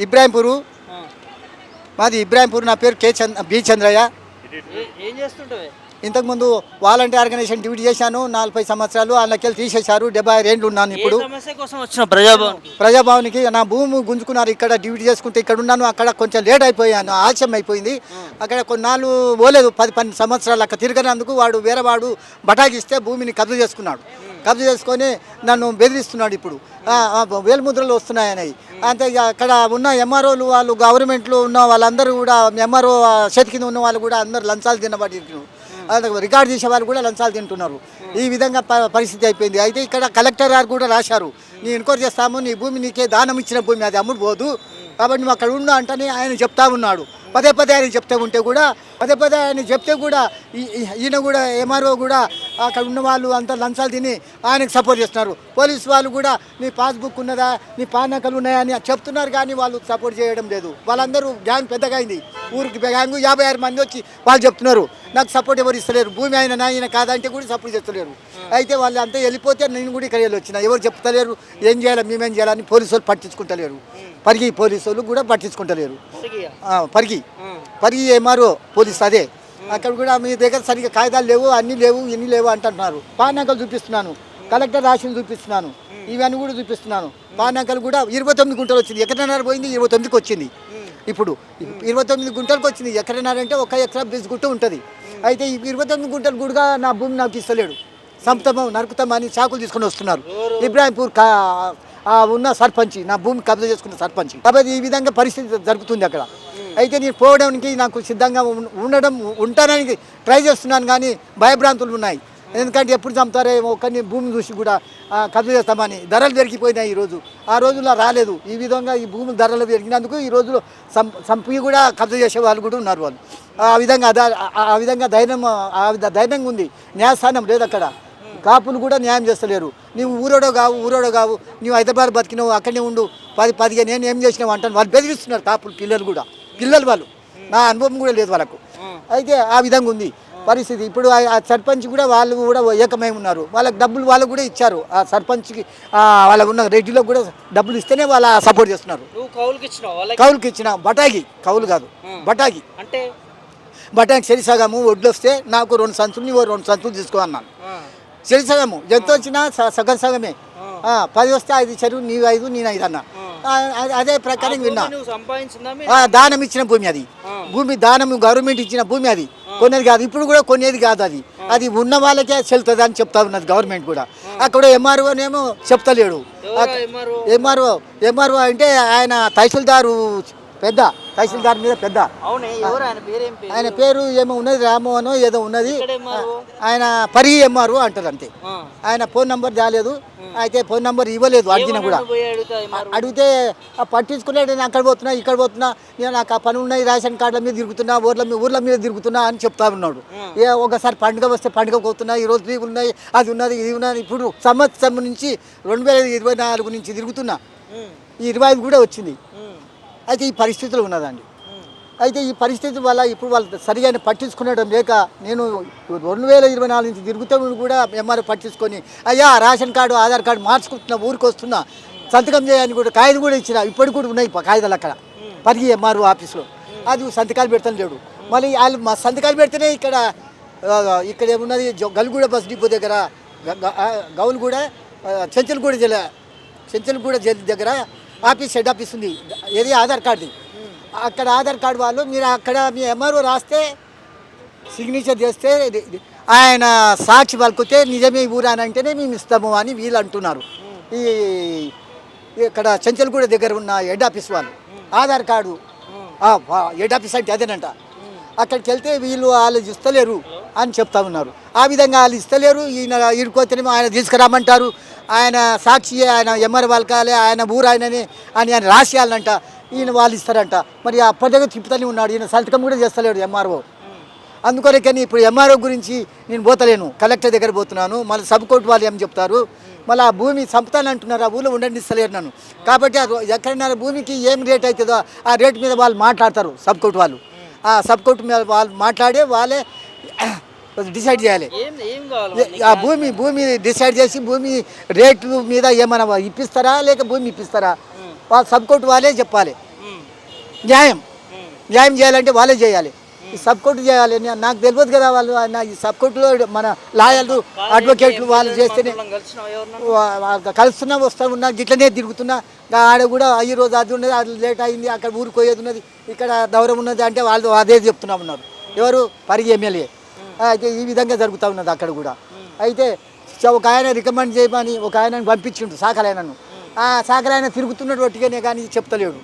ఇబ్రాహింపూరు. మాది ఇబ్రాహింపూర్ నా పేరు కే చంద్ర బి చంద్రయ్య. ఏ- చేస్తుంటావే? ఇంతకుముందు వాలంటీర్ ఆర్గనైజేషన్ డ్యూటీ చేశాను నలభై సంవత్సరాలు అందులోకి తీసేశారు డెబ్బై ఆరు ఏండ్లు ఉన్నాను ఇప్పుడు. ప్రజాభవన్కి? నా భూమి గుంజుకున్నారు ఇక్కడ డ్యూటీ చేసుకుంటే ఇక్కడ ఉన్నాను అక్కడ కొంచెం లేట్ అయిపోయాను ఆలస్యం అయిపోయింది. అక్కడ కొన్నాళ్ళు పోలేదు పది పన్నెండు సంవత్సరాలు అక్కడ తిరగనందుకు వాడు వేరే వాడు బటాకిస్తే భూమిని కబ్జా చేసుకున్నాడు. కబ్జా చేసుకొని నన్ను బెదిరిస్తున్నాడు ఇప్పుడు. వేలుముద్రలు వస్తున్నాయని అంతే ఇక అక్కడ ఉన్న ఎంఆర్ఓలు వాళ్ళు గవర్నమెంట్లో ఉన్న వాళ్ళందరూ కూడా ఎంఆర్ఓ చేతి కింద ఉన్న వాళ్ళు కూడా అందరూ లంచాలు తినబడి రికార్డ్ చేసే వాళ్ళు కూడా లంచాలు తింటున్నారు. ఈ విధంగా ప- పరిస్థితి అయిపోయింది. అయితే ఇక్కడ కలెక్టర్ గారు కూడా రాశారు. నీ ఎన్క్వైరీ చేస్తాము నీ భూమి నీకే దానం ఇచ్చిన భూమి అది అమ్ముడు పోదు. కాబట్టి నువ్వు అక్కడ ఉన్నా అంటని ఆయన చెప్తా ఉన్నాడు. పదే పదే ఆయన చెప్తే ఉంటే కూడా పదే పదే ఆయన చెప్తే కూడా ఈయన కూడా ఎంఆర్ఓ కూడా అక్కడ ఉన్న వాళ్ళు అంతా లంచాలు తిని ఆయనకు సపోర్ట్ చేస్తున్నారు. పోలీసు వాళ్ళు కూడా నీ పాస్బుక్ ఉన్నదా? నీ పానకలు ఉన్నాయా? అని చెప్తున్నారు కానీ వాళ్ళు సపోర్ట్ చేయడం లేదు. వాళ్ళందరూ గ్యాంగ్ పెద్దగా అయింది. ఊరికి గ్యాంగ్ యాభై ఆరు మంది వచ్చి వాళ్ళు చెప్తున్నారు. నాకు సపోర్ట్ ఎవరు ఇస్తలేరు? భూమి ఆయన నా ఆయన కాదంటే కూడా సపోర్ట్ చేస్తలేరు. అయితే వాళ్ళు అంతా వెళ్ళిపోతే నేను కూడా ఇక్కడ వెళ్ళి వచ్చిన ఎవరు చెప్తలేరు? ఏం చేయాలి? మేమేం చేయాలని పోలీసు వాళ్ళు పట్టించుకుంటలేరు. పరిగి పోలీసు వాళ్ళు కూడా పట్టించుకుంటలేరు. పరిగి. ఆ. పరిగి ఏమారో పోలీస్ అదే. అక్కడ కూడా మీ దగ్గర సరిగ్గా కాగితాలు లేవు అన్నీ లేవు ఇన్ని లేవు అంటున్నారు. పానాకలు చూపిస్తున్నాను కలెక్టర్ రాసిన చూపిస్తున్నాను ఇవన్నీ కూడా చూపిస్తున్నాను. పానాకలు కూడా ఇరవై తొమ్మిది గుంటలు వచ్చింది. ఎక్కడన్నారు పోయింది ఇరవై తొమ్మిదికి వచ్చింది. ఇప్పుడు ఇరవై తొమ్మిది గుంటలకు వచ్చింది. ఎక్కడన్నారంటే ఒక ఎకరా బీస్ గుట్ట ఉంటుంది. అయితే ఈ ఇరవై తొమ్మిది గుంటలు కూడా నా భూమి నాకు ఇస్తలేడు. సంతమం నరుకుతామని చాకులు తీసుకొని వస్తున్నారు. ఇబ్రాహింపూర్ ఉన్న సర్పంచ్ నా భూమి కబ్జా చేసుకున్న సర్పంచ్. కాబట్టి ఈ విధంగా పరిస్థితి జరుగుతుంది అక్కడ. అయితే నేను పోవడానికి నాకు సిద్ధంగా ఉండడం ఉంటానని ట్రై చేస్తున్నాను కానీ భయభ్రాంతులు ఉన్నాయి. ఎందుకంటే ఎప్పుడు చంపుతారో ఏమో కానీ భూమి చూసి కూడా ఆ, కబ్జా చేస్తామని ధరలు పెరిగిపోయినాయి ఈరోజు ఆ రోజుల్లో రాలేదు. ఈ విధంగా ఈ భూమి ధరలు పెరిగినందుకు ఈ రోజులో సం సంపి కూడా కబ్జా చేసే వాళ్ళు కూడా ఉన్నారు వాళ్ళు. ఆ విధంగా ఆ- విధంగా ధైర్యం ఆ ధైర్యంగా ఉంది. న్యాయస్థానం లేదు అక్కడ. కాపులు కూడా న్యాయం చేస్తలేరు. నువ్వు ఊరోడో కావు ఊరోడో కావు నీవు హైదరాబాద్ బతికినావు అక్కడనే ఉండు. పది పదిగా నేను ఏం చేసినావు అంటాను. వాళ్ళు బెదిరిస్తున్నారు కాపులు పిల్లలు కూడా. పిల్లలు వాళ్ళు. నా అనుభవం కూడా లేదు వాళ్ళకు. అయితే ఆ విధంగా ఉంది పరిస్థితి. ఇప్పుడు ఆ సర్పంచ్ కూడా వాళ్ళు కూడా ఏకమై ఉన్నారు. వాళ్ళకి డబ్బులు వాళ్ళకు కూడా ఇచ్చారు. ఆ సర్పంచ్కి వాళ్ళకు ఉన్న రెడ్డిలో కూడా డబ్బులు ఇస్తేనే వాళ్ళ సపోర్ట్ చేస్తున్నారు. కౌలుకి ఇచ్చిన. బటాకి కౌలు కాదు. బటాకి అంటే? బటాకి సరిసగము వడ్లు వస్తే నాకు రెండు సంచులు నీవు రెండు సంచులు తీసుకో అన్నాను ఆ. చెరి సగము ఎంత వచ్చినా సగం సగమే. పది వస్తే ఐదు చెరువు నీవు ఐదు నేను ఐదు అన్న. అదే- ప్రకారం విన్నా. దానం ఇచ్చిన భూమి అది. భూమి దానం గవర్నమెంట్ ఇచ్చిన భూమి అది. కొనేది కాదు ఇప్పుడు కూడా కొనేది కాదు అది. అది ఉన్న వాళ్ళకే చెల్తుంది అని చెప్తా ఉన్నది గవర్నమెంట్ కూడా. అక్కడ ఎంఆర్ఓనేమో చెప్తలేడు. ఎవరా ఎంఆర్ఓ? ఎంఆర్ఓ ఎంఆర్ఓ అంటే ఆయన తహసీల్దారు పెద్ద తహసీల్దార్ మీద పెద్ద. ఆయన పేరేం ఏమో ఉన్నది రామోనో ఏదో ఉన్నది? ఆయన పరి ఎంఆర్ఓ అంటారు అంతే. ఆయన ఫోన్ నంబర్ రాలేదు. అయితే ఫోన్ నంబర్ ఇవ్వలేదు అడిగిన కూడా. అడుగుతా పట్టించుకున్నాడు నేను అక్కడ పోతున్నా ఇక్కడ పోతున్నా నేను నాకు ఆ పని ఉన్నాయి రేషన్ కార్డుల మీద తిరుగుతున్నా ఊర్ల మీద ఊర్ల మీద తిరుగుతున్నా అని చెప్తా ఉన్నాడు. ఏ ఒకసారి పండుగ వస్తే పండుగ పోతున్నా ఈ రోజు లీవ్ ఉన్నాయి అది ఉన్నది ఇది ఉన్నది ఇప్పుడు సంవత్సరం నుంచి రెండు వేల ఇరవై నాలుగు నుంచి తిరుగుతున్నా. ఈ ఇరవై ఐదు కూడా వచ్చింది. అయితే ఈ పరిస్థితులు ఉన్నదండి. అయితే ఈ పరిస్థితి వల్ల ఇప్పుడు వాళ్ళు సరిగా పట్టించుకునేటం లేక నేను రెండు వేల ఇరవై నాలుగు నుంచి తిరుగుతూ కూడా ఎంఆర్ఓ పట్టించుకొని అయ్యా రేషన్ కార్డు ఆధార్ కార్డు మార్చుకుంటున్నా ఊరికి వస్తున్నా సంతకం చేయని కూడా కాగితం కూడా ఇచ్చిన ఇప్పటికి కూడా ఉన్నాయి కాగితాలు అక్కడ పరిగి ఎంఆర్ఓ ఆఫీస్లో. అది సంతకాలు పెడతాను లేడు. మళ్ళీ వాళ్ళు మా సంతకాలు పెడితేనే ఇక్కడ ఇక్కడ ఏమున్నది గల్గూడ బస్ డిపో దగ్గర గౌల్గూడ గౌలుగూడ చెంచల్గూడ జిల్లా చెంచల్గూడ జిల్లా దగ్గర ఆఫీస్ హెడ్ ఆఫీస్ ఉంది. ఏది? ఆధార్ కార్డుది. అక్కడ ఆధార్ కార్డు వాళ్ళు మీరు అక్కడ మీ ఎంఆర్ఓ రాస్తే సిగ్నేచర్ చేస్తే ఆయన సాక్షి పలుకుతే నిజమే ఊరు అని అంటేనే మేము ఇస్తాము అని వీళ్ళు అంటున్నారు. ఈ ఇక్కడ చెంచల్గూడ దగ్గర ఉన్న హెడ్ ఆఫీస్ వాళ్ళు. ఆధార్ కార్డు. హెడ్ ఆఫీస్ అంటే అదేనంట. అక్కడికి వెళ్తే వీళ్ళు వాళ్ళు అని చెప్తా ఉన్నారు. ఆ విధంగా వాళ్ళు ఇస్తలేరు. ఈయన ఈడుకోతేనే ఆయన తీసుకురామంటారు. ఆయన సాక్షి ఆయన ఎంఆర్ వాళ్ళకాలే ఆయన ఊరు ఆయనని అని ఆయన రాసేయాలంట ఈయన వాళ్ళు ఇస్తారంట. మరి ఆ అప్పటిదాకా తిప్పుతూనే ఉన్నాడు. ఈయన సంతకం కూడా చేస్తలేడు ఎంఆర్ఓ. అందుకొరకని ఇప్పుడు ఎంఆర్ఓ గురించి నేను పోతలేను. కలెక్టర్ దగ్గర పోతున్నాను. మళ్ళీ సబ్ కోర్టు వాళ్ళు ఏం చెప్తారు? మళ్ళీ ఆ భూమి చంపుతానంటున్నారు ఆ ఊళ్ళో ఉండనిస్తలేరు నన్ను. కాబట్టి ఆ ఎక్కడైనా భూమికి ఏం రేట్ అవుతుందో ఆ రేట్ మీద వాళ్ళు మాట్లాడతారు సబ్ కోర్టు వాళ్ళు. ఆ సబ్ కోర్టు మీద వాళ్ళు మాట్లాడే వాళ్ళే డిసైడ్ చేయాలి? ఆ భూమి భూమి డిసైడ్ చేసి భూమి రేటు మీద ఏమైనా ఇప్పిస్తారా? లేక భూమి ఇప్పిస్తారా? వాళ్ళు సబ్ కోర్టు వాళ్ళే చెప్పాలి. న్యాయం. న్యాయం చేయాలంటే వాళ్ళే చేయాలి. ఈ సబ్ కోర్టు చేయాలి నాకు తెలియదు కదా వాళ్ళు. నా ఈ సబ్ కోర్టులో మన లాయర్లు అడ్వకేట్లు వాళ్ళు చేస్తేనే కలుస్తున్నా వస్తా ఉన్నా గిట్లనే తిరుగుతున్నా. ఆడ కూడా ఈ రోజు అది ఉన్నది అది లేట్ అయింది అక్కడ ఊరికి పోయేది ఉన్నది ఇక్కడ దౌరం ఉన్నది అంటే వాళ్ళు అదే చెప్తున్నా ఉన్నారు ఎవరు? పరిగి ఎమ్మెల్యే. అయితే ఈ విధంగా జరుగుతూ ఉన్నది అక్కడ కూడా. అయితే ఒక ఆయన రికమెండ్ చేయమని ఒక ఆయన పంపించిండు సాకలైనను ఆ సాకలైన తిరుగుతున్నాడు ఒట్టిగానే కానీ చెప్తలేడు.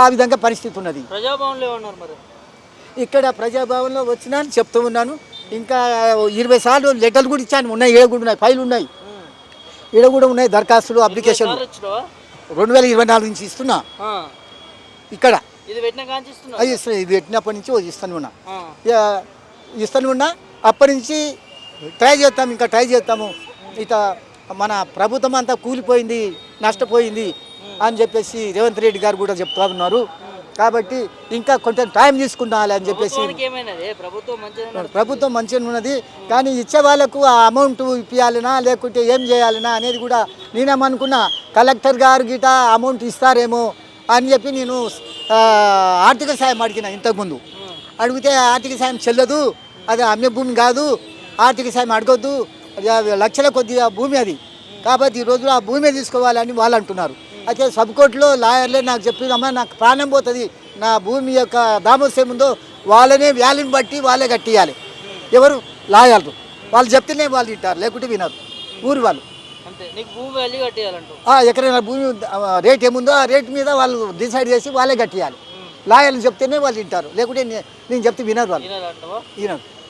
ఆ విధంగా పరిస్థితి ఉన్నది. ఇక్కడ ప్రజాభవన్లో వచ్చినా అని చెప్తూ ఉన్నాను. ఇంకా ఇరవై సార్లు లెటర్లు కూడా ఇచ్చాను. ఉన్నాయి ఏడు కూడా ఉన్నాయి ఫైలు ఉన్నాయి. ఈడ కూడా ఉన్నాయి దరఖాస్తులు అప్లికేషన్లు. రెండు వేల ఇరవై నాలుగు నుంచి ఇస్తున్నా. ఇక్కడ. ఇది పెట్టినప్పటి నుంచి ఇస్తాను ఉన్నా ఇస్తాను ఉన్నా అప్పటి నుంచి ట్రై చేస్తాం ఇంకా ట్రై చేస్తాము. ఇక మన ప్రభుత్వం అంతా కూలిపోయింది నష్టపోయింది అని చెప్పేసి రేవంత్ రెడ్డి గారు కూడా చెప్తా ఉన్నారు. కాబట్టి ఇంకా కొంచెం టైం తీసుకుందాలి అని చెప్పేసి ప్రభుత్వం మంచిగా ఉన్నది. కానీ ఇచ్చే వాళ్ళకు ఆ అమౌంట్ ఇప్పియాలనా లేకుంటే ఏం చేయాలనా అనేది కూడా నేనేమనుకున్నా కలెక్టర్ గారు గిట అమౌంట్ ఇస్తారేమో అని చెప్పి నేను ఆర్థిక సాయం అడిగిన ఇంతకుముందు. అడిగితే ఆర్థిక సాయం చెల్లదు అది అమ్మే భూమి కాదు ఆర్థిక సాయం అడగొద్దు అది ఆ లక్షల కొద్దిగా భూమి అది. కాబట్టి ఈ రోజులో ఆ భూమి తీసుకోవాలని వాళ్ళు అంటున్నారు. అయితే సబ్ కోర్టులో లాయర్లే నాకు చెప్పినమ్మా నాకు ప్రాణం పోతుంది నా భూమి యొక్క దామోస్యం ఉందో వాళ్ళనే వ్యాల్యూని బట్టి వాళ్ళే కట్టియాలి ఎవరు? లాయర్లు. వాళ్ళు చెప్తేనే వాళ్ళు వింటారు లేకుంటే వినరు. ఊరి వాళ్ళు. నీకు భూమి ఆ ఆ, రేట్ ఏముందో ఆ రేట్ మీద వాళ్ళు డిసైడ్ చేసి వాళ్ళే కట్టియాలి లాయర్లు చెప్తేనే వాళ్ళు వింటారు లేకుంటే నే- నేను చెప్తే వినరు వాళ్ళు. వినరు.